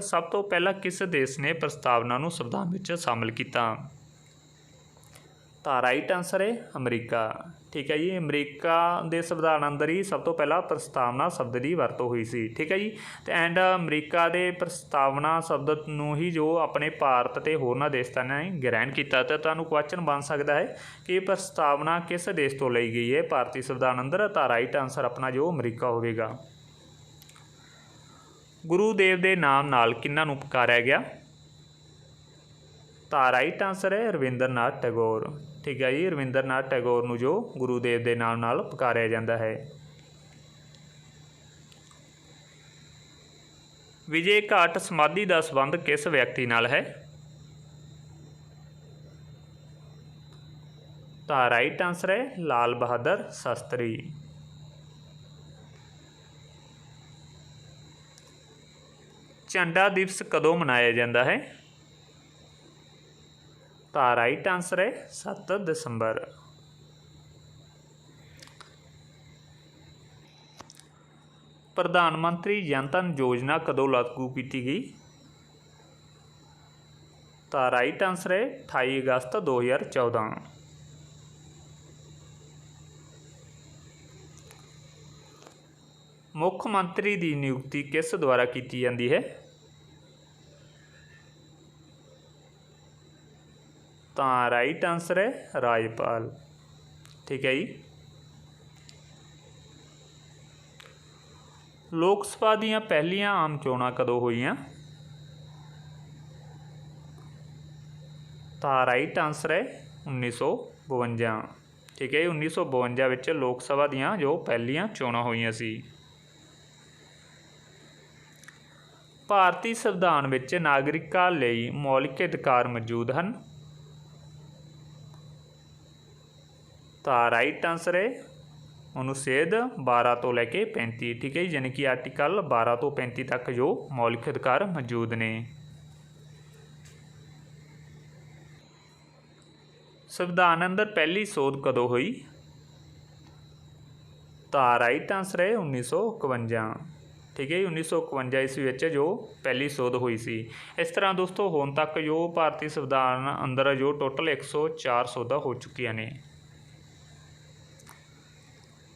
ਸਭ ਤੋਂ ਪਹਿਲਾਂ ਕਿਸ ਦੇਸ਼ ਨੇ ਪ੍ਰਸਤਾਵਨਾ ਨੂੰ ਸੰਵਿਧਾਨ ਵਿੱਚ ਸ਼ਾਮਲ ਕੀਤਾ? ਤਾਂ ਰਾਈਟ ਆਨਸਰ ਹੈ ਅਮਰੀਕਾ। ਠੀਕ ਹੈ ਜੀ, ਅਮਰੀਕਾ ਦੇ ਸੰਵਿਧਾਨ ਅੰਦਰ ਹੀ ਸਭ ਤੋਂ ਪਹਿਲਾਂ ਪ੍ਰਸਤਾਵਨਾ ਸ਼ਬਦ ਦੀ ਵਰਤੋਂ ਹੋਈ ਸੀ। ਠੀਕ ਹੈ ਜੀ, ਤੇ ਐਂਡ ਅਮਰੀਕਾ ਦੇ ਪ੍ਰਸਤਾਵਨਾ ਸ਼ਬਦ ਨੂੰ ਹੀ ਜੋ ਆਪਣੇ ਭਾਰਤ ਤੇ ਹੋਰਨਾਂ ਦੇਸ਼ਾਂ ਨੇ ਗ੍ਰਹਿਣ ਕੀਤਾ, ਤੇ ਤੁਹਾਨੂੰ ਕੁਐਸਚਨ ਬਣ ਸਕਦਾ ਹੈ ਕਿ ਪ੍ਰਸਤਾਵਨਾ ਕਿਸ ਦੇਸ਼ ਤੋਂ ਲਈ ਗਈ ਹੈ? ਭਾਰਤੀ ਸੰਵਿਧਾਨ ਅੰਦਰ ਤਾਂ ਰਾਈਟ ਆਨਸਰ ਆਪਣਾ ਜੋ ਅਮਰੀਕਾ ਹੋਵੇਗਾ। ਗੁਰੂ ਦੇਵ ਦੇ ਨਾਮ ਨਾਲ ਕਿਹਨਾਂ ਨੂੰ ਪੁਕਾਰਿਆ ਗਿਆ? ਤਾਂ ਰਾਈਟ ਆਨਸਰ ਹੈ ਰਵਿੰਦਰਨਾਥ ਟੈਗੋਰ। ਠੀਕ ਹੈ ਜੀ, ਰਵਿੰਦਰਨਾਥ ਟੈਗੋਰ ਨੂੰ ਜੋ ਗੁਰੂ ਦੇਵ ਦੇ ਨਾਮ ਨਾਲ ਪੁਕਾਰਿਆ ਜਾਂਦਾ ਹੈ। ਵਿਜੇ ਘਾਟ ਸਮਾਧੀ ਦਾ ਸੰਬੰਧ ਕਿਸ ਵਿਅਕਤੀ ਨਾਲ ਹੈ? ਤਾਂ ਰਾਈਟ ਆਨਸਰ ਹੈ ਲਾਲ ਬਹਾਦਰ ਸ਼ਾਸਤਰੀ। ਝੰਡਾ ਦਿਵਸ ਕਦੋਂ ਮਨਾਇਆ ਜਾਂਦਾ ਹੈ? ਤਾਂ ਰਾਈਟ ਆਨਸਰ ਹੈ 7 ਦਸੰਬਰ। ਪ੍ਰਧਾਨ ਮੰਤਰੀ ਜਨ ਧਨ ਯੋਜਨਾ ਕਦੋਂ ਲਾਗੂ ਕੀਤੀ ਗਈ? ਤਾਂ ਰਾਈਟ ਆਨਸਰ ਹੈ 28 ਅਗਸਤ 2014 ਮੁੱਖ ਮੰਤਰੀ ਦੀ ਨਿਯੁਕਤੀ ਕਿਸ ਦੁਆਰਾ ਕੀਤੀ ਜਾਂਦੀ ਹੈ? ਤਾਂ ਰਾਈਟ ਆਨਸਰ ਹੈ ਰਾਜਪਾਲ। ਠੀਕ ਹੈ ਜੀ। ਲੋਕ ਸਭਾ ਦੀਆਂ ਪਹਿਲੀਆਂ ਆਮ ਚੋਣਾਂ ਕਦੋਂ ਹੋਈਆਂ? ਤਾਂ ਰਾਈਟ ਆਨਸਰ ਹੈ 1952 ਠੀਕ ਹੈ ਜੀ 1952 ਵਿੱਚ ਲੋਕ ਸਭਾ ਦੀਆਂ ਜੋ ਪਹਿਲੀਆਂ ਚੋਣਾਂ ਹੋਈਆਂ ਸੀ। ਭਾਰਤੀ ਸੰਵਿਧਾਨ ਵਿੱਚ ਨਾਗਰਿਕਾਂ ਲਈ ਮੌਲਿਕ ਅਧਿਕਾਰ ਮੌਜੂਦ ਹਨ। ਤਾਂ ਰਾਈਟ ਆਨਸਰ ਹੈ ਅਨੁਛੇਦ 12 ਤੋਂ ਲੈ ਕੇ 35 ਠੀਕ ਹੈ ਯਾਨੀ ਕਿ ਆਰਟੀਕਲ 12 ਤੋਂ 35 ਤੱਕ ਜੋ ਮੌਲਿਕ ਅਧਿਕਾਰ ਮੌਜੂਦ ਨੇ। ਸੰਵਿਧਾਨ ਅੰਦਰ ਪਹਿਲੀ ਸੋਧ ਕਦੋਂ ਹੋਈ? ਤਾਂ ਰਾਈਟ ਆਨਸਰ ਹੈ 1951 ਠੀਕ ਹੈ ਜੀ 1951 ਈਸਵੀ ਵਿੱਚ, ਜੋ ਪਹਿਲੀ ਸੋਧ ਹੋਈ ਸੀ। ਇਸ ਤਰ੍ਹਾਂ ਦੋਸਤੋ, ਹੁਣ ਤੱਕ ਜੋ ਭਾਰਤੀ ਸੰਵਿਧਾਨ ਅੰਦਰ ਜੋ ਟੋਟਲ 104 ਸੋਧਾਂ ਹੋ ਚੁੱਕੀਆਂ ਨੇ।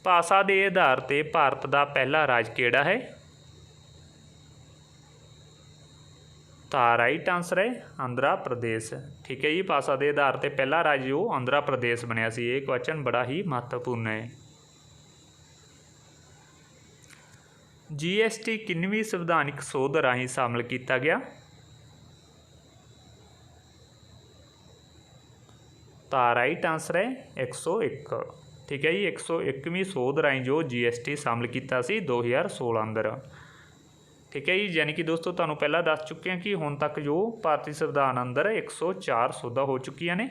ਭਾਸ਼ਾ ਦੇ ਆਧਾਰ ਤੇ ਭਾਰਤ ਦਾ ਪਹਿਲਾ ਰਾਜ ਕਿਹੜਾ ਹੈ? ਤਾਂ ਰਾਈਟ ਆਨਸਰ ਹੈ ਆਂਧਰਾ ਪ੍ਰਦੇਸ਼। ਠੀਕ ਹੈ ਜੀ, ਭਾਸ਼ਾ ਦੇ ਆਧਾਰ ਤੇ ਪਹਿਲਾ ਰਾਜ ਜੋ ਆਂਧਰਾ ਪ੍ਰਦੇਸ਼ ਬਣਿਆ ਸੀ, ਇਹ ਕੁਐਸਚਨ ਬੜਾ ਹੀ ਮਹੱਤਵਪੂਰਨ ਹੈ। ਜੀਐਸਟੀ ਕਿੰਨਵੀਂ ਸੰਵਿਧਾਨਿਕ ਸੋਧ ਰਾਹੀਂ ਸ਼ਾਮਲ ਕੀਤਾ ਗਿਆ? ਤਾਂ ਰਾਈਟ ਆਨਸਰ ਹੈ 101 ਠੀਕ ਹੈ ਜੀ 101ਵੀਂ ਸੋਧ ਰਾਹੀਂ ਜੋ ਜੀਐਸਟੀ ਸ਼ਾਮਲ ਕੀਤਾ ਸੀ 2016 ਅੰਦਰ। ਠੀਕ ਹੈ ਜੀ, ਯਾਨੀ ਕਿ ਦੋਸਤੋ ਤੁਹਾਨੂੰ ਪਹਿਲਾਂ ਦੱਸ ਚੁੱਕੇ ਹਾਂ ਕਿ ਹੁਣ ਤੱਕ ਜੋ ਭਾਰਤੀ ਸੰਵਿਧਾਨ ਅੰਦਰ 104 ਸੋਧਾਂ ਹੋ ਚੁੱਕੀਆਂ ਨੇ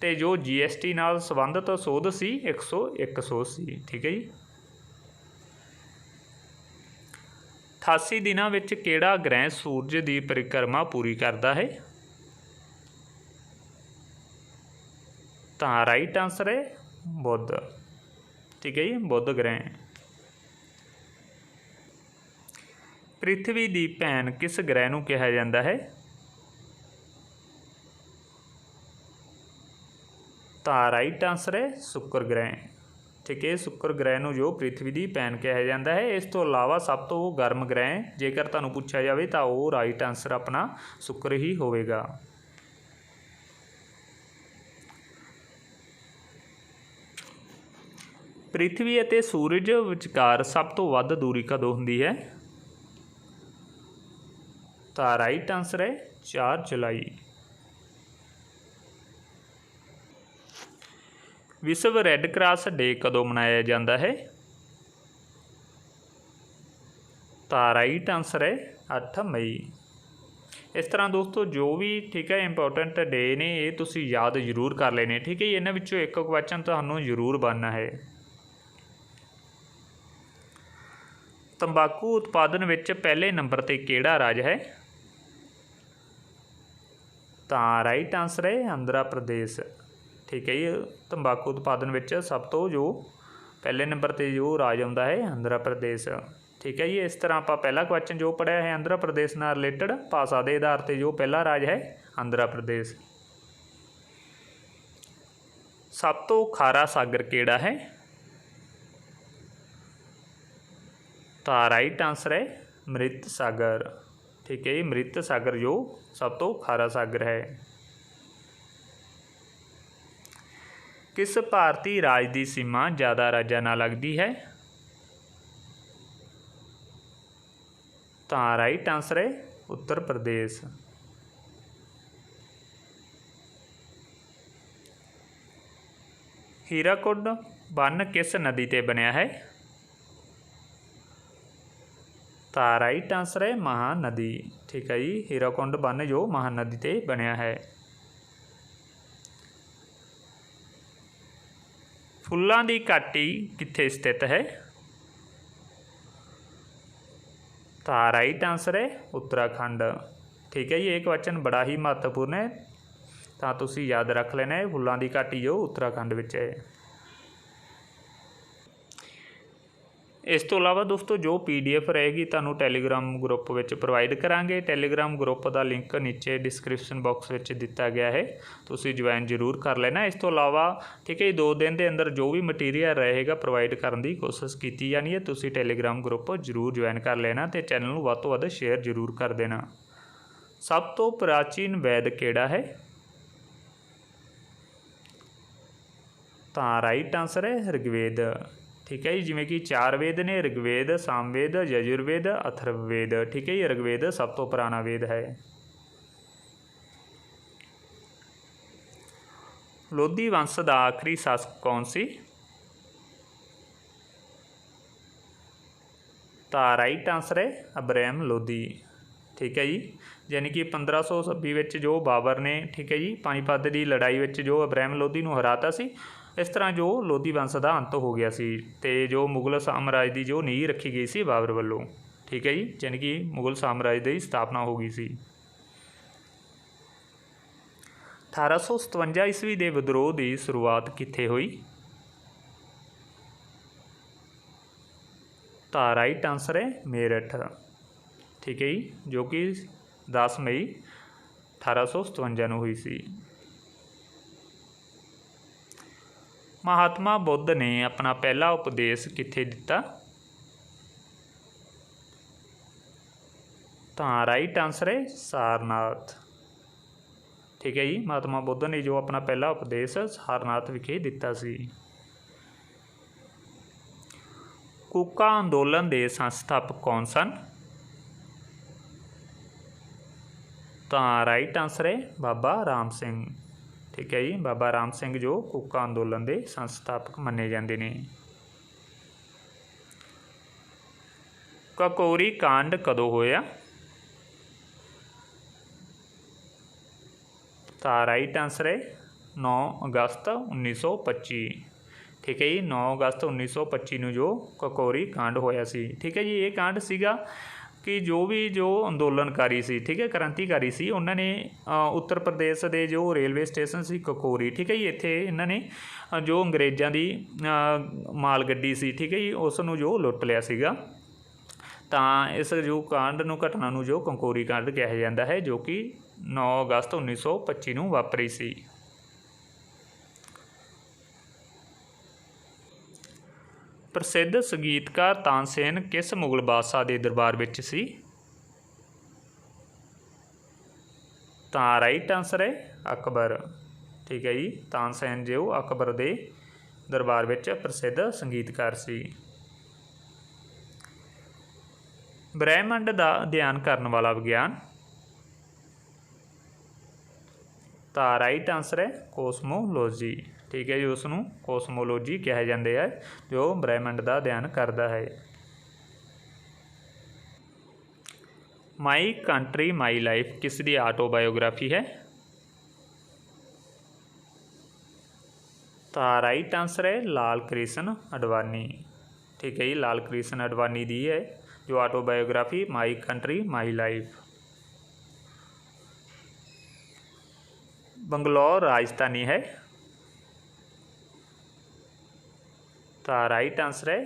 ਤੇ ਜੋ ਜੀਐਸਟੀ ਨਾਲ ਸੰਬੰਧਿਤ ਸੋਧ ਸੀ 101 ਸੋਧ ਸੀ। ਠੀਕ ਹੈ ਜੀ। 88 ਦਿਨਾਂ ਵਿੱਚ ਕਿਹੜਾ ਗ੍ਰਹਿ ਸੂਰਜ ਦੀ ਪਰਿਕਰਮਾ ਪੂਰੀ ਕਰਦਾ ਹੈ? ਤਾਂ ਰਾਈਟ ਆਨਸਰ ਹੈ ਬੁੱਧ। ਠੀਕ ਹੈ ਜੀ, ਬੁੱਧ ਗ੍ਰਹਿ। ਪ੍ਰਿਥਵੀ ਦੀ ਭੈਣ ਕਿਸ ਗ੍ਰਹਿ ਨੂੰ ਕਿਹਾ ਜਾਂਦਾ ਹੈ? ਤਾਂ ਰਾਈਟ ਆਨਸਰ ਹੈ ਸ਼ੁੱਕਰ ਗ੍ਰਹਿ। ਠੀਕ ਹੈ, ਸ਼ੁੱਕਰ ਗ੍ਰਹਿ ਨੂੰ ਜੋ ਪ੍ਰਿਥਵੀ ਦੀ ਭੈਣ ਕਿਹਾ ਜਾਂਦਾ ਹੈ। ਇਸ ਤੋਂ ਇਲਾਵਾ ਸਭ ਤੋਂ ਗਰਮ ਗ੍ਰਹਿ, ਜੇਕਰ ਤੁਹਾਨੂੰ ਪੁੱਛਿਆ ਜਾਵੇ ਤਾਂ ਉਹ ਰਾਈਟ ਆਨਸਰ ਆਪਣਾ ਸ਼ੁੱਕਰ ਹੀ ਹੋਵੇਗਾ। ਪ੍ਰਿਥਵੀ ਅਤੇ ਸੂਰਜ ਵਿਚਕਾਰ ਸਭ ਤੋਂ ਵੱਧ ਦੂਰੀ ਕਦੋਂ ਹੁੰਦੀ ਹੈ? ਤਾਂ ਰਾਈਟ ਆਨਸਰ ਹੈ 4 ਜੁਲਾਈ। ਵਿਸ਼ਵ ਰੈੱਡ ਕਰਾਸ ਡੇ ਕਦੋਂ ਮਨਾਇਆ ਜਾਂਦਾ ਹੈ? ਤਾਂ ਰਾਈਟ ਆਨਸਰ ਹੈ 8 ਮਈ। ਇਸ ਤਰ੍ਹਾਂ ਦੋਸਤੋ, ਜੋ ਵੀ ਠੀਕ ਹੈ ਇੰਪੋਰਟੈਂਟ ਡੇ ਨੇ, ਇਹ ਤੁਸੀਂ ਯਾਦ ਜ਼ਰੂਰ ਕਰ ਲੈਣੇ। ਠੀਕ ਹੈ ਜੀ, ਇਹਨਾਂ ਵਿੱਚੋਂ ਇੱਕ ਕੁਐਸਚਨ ਤੁਹਾਨੂੰ ਜ਼ਰੂਰ ਬਣਨਾ ਹੈ। ਤੰਬਾਕੂ ਉਤਪਾਦਨ ਵਿੱਚ ਪਹਿਲੇ ਨੰਬਰ ਤੇ ਕਿਹੜਾ ਰਾਜ ਹੈ? ਤਾਂ ਰਾਈਟ ਆਨਸਰ ਹੈ ਆਂਧਰਾ ਪ੍ਰਦੇਸ਼। ਠੀਕ ਹੈ ਜੀ, ਤੰਬਾਕੂ ਉਤਪਾਦਨ ਵਿੱਚ ਸਭ ਤੋਂ ਜੋ ਪਹਿਲੇ ਨੰਬਰ ਤੇ ਜੋ ਰਾਜ ਆਉਂਦਾ ਹੈ, ਆਂਧਰਾ ਪ੍ਰਦੇਸ਼। ਠੀਕ ਹੈ ਜੀ, ਇਸ ਤਰ੍ਹਾਂ ਆਪਾਂ ਪਹਿਲਾ ਕੁਐਸਚਨ ਜੋ ਪੜਿਆ ਹੈ, ਆਂਧਰਾ ਪ੍ਰਦੇਸ਼ ਨਾਲ ਰਿਲੇਟਡ ਭਾਸ਼ਾ ਦੇ ਆਧਾਰ ਤੇ ਜੋ ਪਹਿਲਾ ਰਾਜ ਹੈ, ਆਂਧਰਾ ਪ੍ਰਦੇਸ਼। ਸਭ ਤੋਂ ਖਾਰਾ ਸਾਗਰ ਕਿਹੜਾ ਹੈ? ਤਾਂ ਰਾਈਟ ਆਨਸਰ ਹੈ ਮ੍ਰਿਤ ਸਾਗਰ ਠੀਕ ਹੈ ਜੀ ਮ੍ਰਿਤ ਸਾਗਰ ਜੋ ਸਭ ਤੋਂ ਖਾਰਾ ਸਾਗਰ ਹੈ। ਕਿਸ ਭਾਰਤੀ ਰਾਜ ਦੀ ਸੀਮਾ ਜ਼ਿਆਦਾ ਰਾਜਾਂ ਨਾਲ ਲੱਗਦੀ ਹੈ? ਤਾਂ ਰਾਈਟ ਆਨਸਰ ਹੈ ਉੱਤਰ ਪ੍ਰਦੇਸ਼। ਹੀਰਾਕੁੰਡ ਬੰਨ ਕਿਸ ਨਦੀ ਤੇ ਬਣਿਆ ਹੈ? ਤਾਂ ਰਾਈਟ ਆਨਸਰ ਹੈ ਮਹਾਨਦੀ। ਠੀਕ ਹੈ ਜੀ, ਹੀਰਾਕੁੰਡ ਬੰਨ ਜੋ ਮਹਾਨਦੀ ਤੇ ਬਣਿਆ ਹੈ। ਫੁੱਲਾਂ ਦੀ ਘਾਟੀ ਕਿੱਥੇ ਸਥਿਤ ਹੈ? ਤਾਂ ਰਾਈਟ ਆਨਸਰ ਹੈ, ਉੱਤਰਾਖੰਡ। ਠੀਕ ਹੈ ਜੀ, ਇਹ ਕੁਐਸਚਨ ਬੜਾ ਹੀ ਮਹੱਤਵਪੂਰਨ ਹੈ। ਤਾਂ ਤੁਸੀਂ ਯਾਦ ਰੱਖ ਲੈਣਾ ਹੈ, ਫੁੱਲਾਂ ਦੀ ਘਾਟੀ ਜੋ ਉੱਤਰਾਖੰਡ ਵਿੱਚ ਹੈ। ਇਸ ਤੋਂ ਇਲਾਵਾ ਦੋਸਤੋ, ਜੋ ਪੀਡੀਐਫ ਰਹੇਗੀ, ਤੁਹਾਨੂੰ ਟੈਲੀਗ੍ਰਾਮ ਗਰੁੱਪ ਵਿੱਚ ਪ੍ਰੋਵਾਈਡ ਕਰਾਂਗੇ। ਟੈਲੀਗ੍ਰਾਮ ਗਰੁੱਪ ਦਾ ਲਿੰਕ ਨੀਚੇ ਡਿਸਕ੍ਰਿਪਸ਼ਨ ਬਾਕਸ ਵਿੱਚ ਦਿੱਤਾ ਗਿਆ ਹੈ। ਤੁਸੀਂ ਜੁਆਇਨ ਜ਼ਰੂਰ ਕਰ ਲੈਣਾ। ਇਸ ਤੋਂ ਇਲਾਵਾ, ਠੀਕ ਹੈ ਜੀ, ਦੋ ਦਿਨ ਦੇ ਅੰਦਰ ਜੋ ਵੀ ਮਟੀਰੀਅਲ ਰਹੇਗਾ ਪ੍ਰੋਵਾਈਡ ਕਰਨ ਦੀ ਕੋਸ਼ਿਸ਼ ਕੀਤੀ ਜਾਣੀ ਹੈ, ਤੁਸੀਂ ਟੈਲੀਗ੍ਰਾਮ ਗਰੁੱਪ ਜ਼ਰੂਰ ਜੁਆਇਨ ਕਰ ਲੈਣਾ ਤੇ ਚੈਨਲ ਨੂੰ ਵੱਧ ਤੋਂ ਵੱਧ ਸ਼ੇਅਰ ਜ਼ਰੂਰ ਕਰ ਦੇਣਾ। ਸਭ ਤੋਂ ਪ੍ਰਾਚੀਨ ਵੈਦ ਕਿਹੜਾ ਹੈ? ਤਾਂ ਰਾਈਟ ਆਨਸਰ ਹੈ, ਰਿਗਵੇਦ। ਠੀਕ ਹੈ ਜੀ, ਜਿਵੇਂ ਕਿ ਚਾਰ ਵੇਦ ਨੇ, ਰਿਗਵੇਦ, ਸਾਮਵੇਦ, ਯਜੁਰਵੇਦ, ਅਥਰਵਵੇਦ, ਠੀਕ ਹੈ ਜੀ, ਰਿਗਵੇਦ ਸਭ ਤੋਂ ਪੁਰਾਣਾ ਵੇਦ ਹੈ। ਲੋਧੀ ਵੰਸ਼ ਦਾ ਆਖਰੀ ਸ਼ਾਸਕ ਕੌਣ ਸੀ? ਤਾਂ ਰਾਈਟ ਆਨਸਰ ਹੈ ਅਬਰਾਹਮ ਲੋਧੀ, ਠੀਕ ਹੈ ਜੀ। ਯਾਨੀ ਕਿ 1526 ਵਿੱਚ ਜੋ ਬਾਬਰ ਨੇ, ਠੀਕ ਹੈ ਜੀ ਪਾਣੀਪਤ ਦੀ ਲੜਾਈ ਵਿੱਚ ਜੋ ਅਬਰਾਹਮ ਲੋਧੀ ਨੂੰ ਹਰਾਤਾ ਸੀ, ਇਸ ਤਰ੍ਹਾਂ ਜੋ ਲੋਧੀ ਵੰਸ਼ ਦਾ ਅੰਤ ਹੋ ਗਿਆ ਸੀ ਤੇ ਜੋ ਮੁਗਲ ਸਾਮਰਾਜ ਦੀ ਜੋ ਨੀਂਹ ਰੱਖੀ ਗਈ ਸੀ ਬਾਬਰ ਵੱਲੋਂ, ਠੀਕ ਹੈ ਜੀ, ਯਾਨੀ ਕਿ ਮੁਗਲ ਸਾਮਰਾਜ ਦੀ ਸਥਾਪਨਾ ਹੋ ਗਈ ਸੀ। 1857 ਈਸਵੀ ਦੇ ਵਿਦਰੋਹ ਦੀ ਸ਼ੁਰੂਆਤ ਕਿੱਥੇ ਹੋਈ? ਤਾਂ ਰਾਈਟ ਆਨਸਰ ਹੈ ਮੇਰਠ, ਠੀਕ ਹੈ ਜੀ, ਜੋ ਕਿ 10 ਮਈ 1857 ਨੂੰ ਹੋਈ ਸੀ। ਮਹਾਤਮਾ ਬੁੱਧ ਨੇ ਆਪਣਾ ਪਹਿਲਾ ਉਪਦੇਸ਼ ਕਿੱਥੇ ਦਿੱਤਾ? ਤਾਂ ਰਾਈਟ ਆਨਸਰ ਹੈ ਸਾਰਨਾਥ। ਠੀਕ ਹੈ ਜੀ, ਮਹਾਤਮਾ ਬੁੱਧ ਨੇ ਜੋ ਆਪਣਾ ਪਹਿਲਾ ਉਪਦੇਸ਼ ਸਾਰਨਾਥ ਵਿਖੇ ਦਿੱਤਾ ਸੀ। ਕੂਕਾ ਅੰਦੋਲਨ ਦੇ ਸੰਸਥਾਪਕ ਕੌਣ ਸਨ? ਤਾਂ ਰਾਈਟ ਆਨਸਰ ਹੈ ਬਾਬਾ ਰਾਮ ਸਿੰਘ। ਠੀਕ ਹੈ ਜੀ, ਬਾਬਾ ਰਾਮ ਸਿੰਘ ਜੋ ਕੂਕਾ ਅੰਦੋਲਨ ਦੇ ਸੰਸਥਾਪਕ ਮੰਨੇ ਜਾਂਦੇ ਨੇ। ਕਕੋਰੀ ਕਾਂਡ ਕਦੋਂ ਹੋਇਆ? ਤਾਂ ਰਾਈਟ ਆਨਸਰ ਹੈ 9 ਅਗਸਤ 1925 ਠੀਕ ਹੈ ਜੀ 9 ਅਗਸਤ 1925 ਨੂੰ ਜੋ ਕਕੋਰੀ ਕਾਂਡ ਹੋਇਆ ਸੀ। ਠੀਕ ਹੈ ਜੀ, ਇਹ ਕਾਂਡ ਸੀਗਾ ਕਿ ਜੋ ਵੀ ਜੋ ਅੰਦੋਲਨਕਾਰੀ ਸੀ, ਠੀਕ ਹੈ, ਕ੍ਰਾਂਤੀਕਾਰੀ ਸੀ, ਉਹਨਾਂ ਨੇ ਉੱਤਰ ਪ੍ਰਦੇਸ਼ ਦੇ ਜੋ ਰੇਲਵੇ ਸਟੇਸ਼ਨ ਸੀ, ਕਕੋਰੀ, ਠੀਕ ਹੈ ਜੀ, ਇੱਥੇ ਇਹਨਾਂ ਨੇ ਜੋ ਅੰਗਰੇਜ਼ਾਂ ਦੀ ਮਾਲ ਗੱਡੀ ਸੀ, ਠੀਕ ਹੈ ਜੀ, ਉਸ ਨੂੰ ਜੋ ਲੁੱਟ ਲਿਆ ਸੀਗਾ। ਤਾਂ ਇਸ ਜੋ ਕਾਂਡ ਨੂੰ, ਘਟਨਾ ਨੂੰ ਜੋ ਕੰਕੋਰੀ ਕਾਂਡ ਕਿਹਾ ਜਾਂਦਾ ਹੈ, ਜੋ ਕਿ 9 ਅਗਸਤ 1925 ਨੂੰ ਵਾਪਰੀ ਸੀ। ਪ੍ਰਸਿੱਧ ਸੰਗੀਤਕਾਰ ਤਾਨਸੇਨ ਕਿਸ ਮੁਗਲ ਬਾਦਸ਼ਾਹ ਦੇ ਦਰਬਾਰ ਵਿੱਚ ਸੀ? ਤਾਂ ਰਾਈਟ ਆਨਸਰ ਹੈ ਅਕਬਰ। ਠੀਕ ਹੈ ਜੀ ਤਾਨਸੇਨ ਜੋ ਅਕਬਰ ਦੇ ਦਰਬਾਰ ਵਿੱਚ ਪ੍ਰਸਿੱਧ ਸੰਗੀਤਕਾਰ ਸੀ। ਬ੍ਰਹਿਮੰਡ ਦਾ ਅਧਿਐਨ ਕਰਨ ਵਾਲਾ ਵਿਗਿਆਨ। ਤਾਂ ਰਾਈਟ ਆਨਸਰ ਹੈ ਕੋਸਮੋਲੋਜੀ। ਠੀਕ ਹੈ ਜੀ ਉਸ ਨੂੰ ਕੋਸਮੋਲੋਜੀ ਕਿਹਾ ਜਾਂਦੇ ਹੈ, ਜੋ ਬ੍ਰਹਿਮੰਡ ਦਾ ਅਧਿਐਨ ਕਰਦਾ ਹੈ। ਮਾਈ ਕੰਟਰੀ ਮਾਈ ਲਾਈਫ ਕਿਸ ਦੀ ਆਟੋਬਾਇਓਗ੍ਰਾਫੀ ਹੈ? ਤਾਂ ਰਾਈਟ ਆਨਸਰ ਹੈ ਲਾਲ ਕ੍ਰਿਸ਼ਨ ਅਡਵਾਨੀ। ਠੀਕ ਹੈ ਜੀ ਲਾਲ ਕ੍ਰਿਸ਼ਨ ਅਡਵਾਨੀ ਦੀ ਹੈ, ਜੋ autobiography my country my life Bangalore, ਰਾਜਧਾਨੀ ਹੈ। ਤਾਂ ਰਾਈਟ ਆਨਸਰ ਹੈ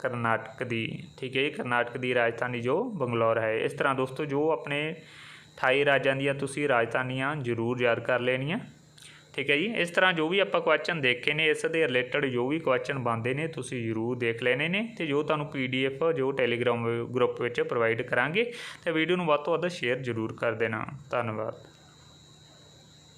ਕਰਨਾਟਕ ਦੀ, ਠੀਕ ਹੈ ਜੀ, ਕਰਨਾਟਕ ਦੀ ਰਾਜਧਾਨੀ ਜੋ ਬੰਗਲੌਰ ਹੈ। ਇਸ ਤਰ੍ਹਾਂ ਦੋਸਤੋ, ਜੋ ਆਪਣੇ 28 ਰਾਜਾਂ ਦੀਆਂ ਤੁਸੀਂ ਰਾਜਧਾਨੀਆਂ ਜ਼ਰੂਰ ਯਾਦ ਕਰ ਲੈਣੀਆਂ, ਠੀਕ ਹੈ ਜੀ। ਇਸ ਤਰ੍ਹਾਂ ਜੋ ਵੀ ਆਪਾਂ ਕੁਐਸਚਨ ਦੇਖੇ ਨੇ, ਇਸ ਦੇ ਰਿਲੇਟਡ ਜੋ ਵੀ ਕੁਐਸਚਨ ਬਣਦੇ ਨੇ, ਤੁਸੀਂ ਜ਼ਰੂਰ ਦੇਖ ਲੈਣੇ ਨੇ ਤੇ ਜੋ ਤੁਹਾਨੂੰ ਪੀਡੀਐਫ ਜੋ ਟੈਲੀਗ੍ਰਾਮ ਗਰੁੱਪ ਵਿੱਚ ਪ੍ਰੋਵਾਈਡ ਕਰਾਂਗੇ ਤੇ ਵੀਡੀਓ ਨੂੰ ਵੱਧ ਤੋਂ ਵੱਧ ਸ਼ੇਅਰ ਜ਼ਰੂਰ ਕਰ ਦੇਣਾ। ਧੰਨਵਾਦ।